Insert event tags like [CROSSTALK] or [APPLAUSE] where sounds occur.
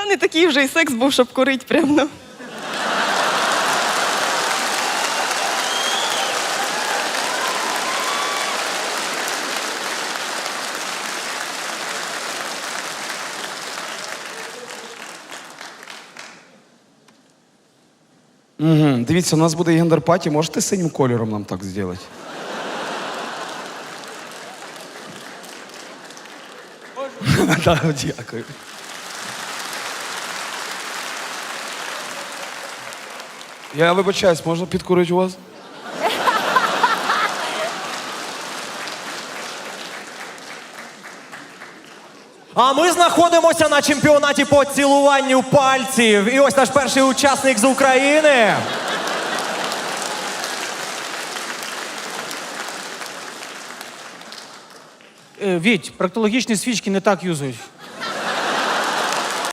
Та не такий вже й секс був, щоб курить прямо. ну. Угу. Дивіться, у нас буде гендерпаті, можете синім кольором нам так зробити? Так, [LAUGHS] дякую. Я вибачаюсь, можна підкурити у вас? А ми знаходимося на чемпіонаті по цілуванню пальців. І ось наш перший учасник з України. Е, Віть, проктологічні свічки не так юзають.